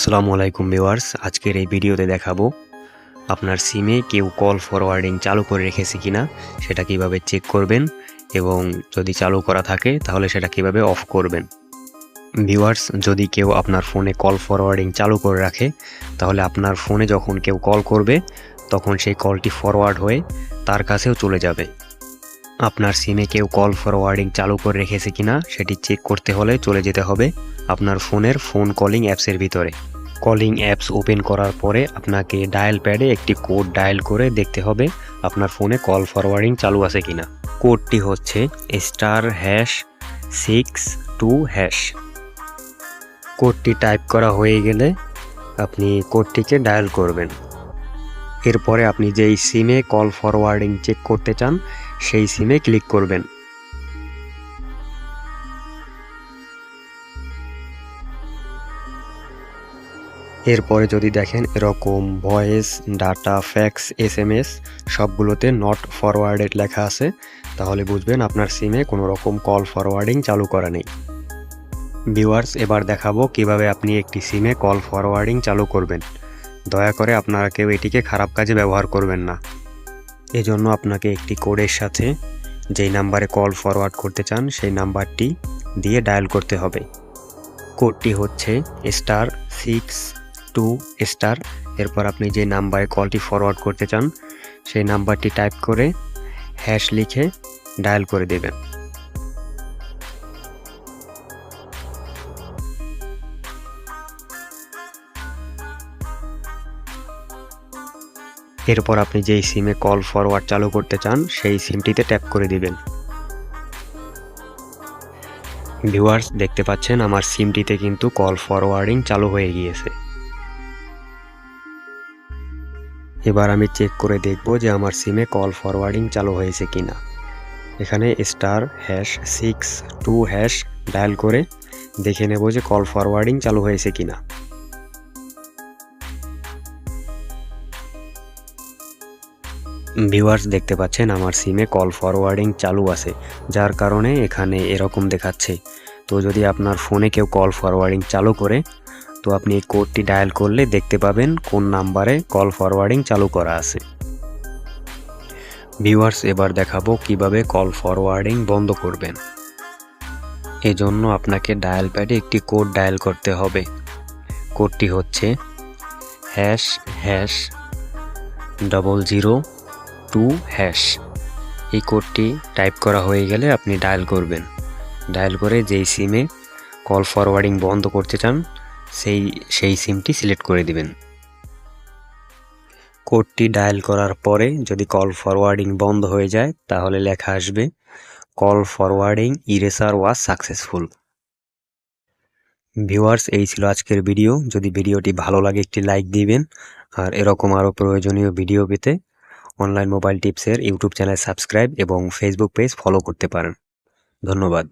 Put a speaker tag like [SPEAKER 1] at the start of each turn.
[SPEAKER 1] আসসালামু আলাইকুম ভিউয়ার্স, আজকের এই ভিডিওতে দেখাবো আপনার সিমে কেউ কল ফরওয়ার্ডিং চালু করে রেখেছে কিনা, সেটা কীভাবে চেক করবেন এবং যদি চালু করা থাকে, তাহলে সেটা কীভাবে অফ করবেন। ভিউয়ার্স, যদি কেউ আপনার ফোনে কল ফরওয়ার্ডিং চালু করে রাখে, তাহলে আপনার ফোনে যখন কেউ কল করবে, তখন সেই কলটি ফরওয়ার্ড হয়ে তার কাছেও চলে যাবে। আপনার সিমে কেউ কল ফরওয়ার্ডিং চালু করে রেখেছে কিনা, সেটি চেক করতে হলে চলে যেতে হবে। আপনার ফোনের ফোন কলিং অ্যাপসের ভিতরে। কলিং অ্যাপস ওপেন করার পরে আপনাকে ডায়াল প্যাডে একটি কোড ডায়াল করে দেখতে হবে আপনার ফোনে কল ফরওয়ার্ডিং চালু আছে কিনা। কোডটি হচ্ছে star hash six two hash. কোডটি টাইপ করা হয়ে গেলে আপনি কোডটিকে ডায়াল করবেন। এরপরে আপনি যেই সিমে কল ফরওয়ার্ডিং চেক করতে চান, সেই সিমে ক্লিক করবেন। এরপরে যদি দেখেন এরকম voice, data, fax S M S সবগুলোতে নট ফরওয়ার্ডেড লেখা আছে, তাহলে বুঝবেন আপনার সিমে কোনো রকম কল ফরওয়ার্ডিং চালু করা নেই। ভিউয়ার্স, এবার দেখাবো কীভাবে আপনি একটি সিমে কল ফরওয়ার্ডিং চালু করবেন। দয়া করে আপনারা কেউ এটিকে খারাপ কাজে ব্যবহার করবেন না। এজন্য আপনাকে একটি কোডের সাথে যেই নাম্বারে কল ফরওয়ার্ড করতে চান, সেই নাম্বারটি দিয়ে ডায়াল করতে হবে। কোডটি হচ্ছে স্টার সিক্স টু স্টার। এরপর আপনি যে নাম্বারে কলটি ফরওয়ার্ড করতে চান, সেই নাম্বারটি টাইপ করে হ্যাশ লিখে ডায়াল করে দেবেন। এরপর আপনি যেই সিমে কল ফরওয়ার্ড চালু করতে চান, সেই সিমটিতে ট্যাপ করে দিবেন। ভিউয়ার্স দেখতে পাচ্ছেন, আমার সিমটিতে কিন্তু কল ফরওয়ার্ডিং চালু হয়ে গিয়েছে। এবার আমি চেক করে দেখব যে আমার সিমে কল ফরওয়ার্ডিং চালু হয়েছে কিনা। এখানে star hash six two hash dial করে দেখে নেব যে কল ফরওয়ার্ডিং চালু হয়েছে কিনা। ভিউয়ার্স দেখতে পাচ্ছেন আমার সিমে কল ফরওয়ার্ডিং চালু আছে, যার কারণে এখানে এরকম দেখাচ্ছে। তো যদি আপনার ফোনে কেউ কল ফরওয়ার্ডিং চালু করে তো আপনি এই কোডটি ডায়াল করলে দেখতে পাবেন কোন নাম্বারে কল ফরওয়ার্ডিং চালু করা আছে। ভিউয়ার্স, এবার দেখাবো কীভাবে কল ফরওয়ার্ডিং বন্ধ করবেন। এজন্য আপনাকে ডায়াল প্যাডে একটি কোড ডায়াল করতে হবে। কোডটি হচ্ছে hash hash, double zero, two, hash. এই কোডটি টাইপ করা হয়ে গেলে আপনি ডায়াল করবেন। ডায়াল করে যেই সিমে কল ফরওয়ার্ডিং বন্ধ করতে চান সেই সেই সিমটি সিলেক্ট করে দিবেন। কোডটি ডায়াল করার পরে যদি কল ফরওয়ার্ডিং বন্ধ হয়ে যায়, তাহলে লেখা আসবে call forwarding eraser was successful viewers এই ছিল আজকের ভিডিও যদি ভিডিওটি ভালো লাগে, একটি লাইক দিবেন। আর এরকম আরও প্রয়োজনীয় ভিডিও পেতে অনলাইন মোবাইল টিপসের ইউটিউব চ্যানেল সাবস্ক্রাইব এবং ফেসবুক পেজ ফলো করতে পারেন। ধন্যবাদ।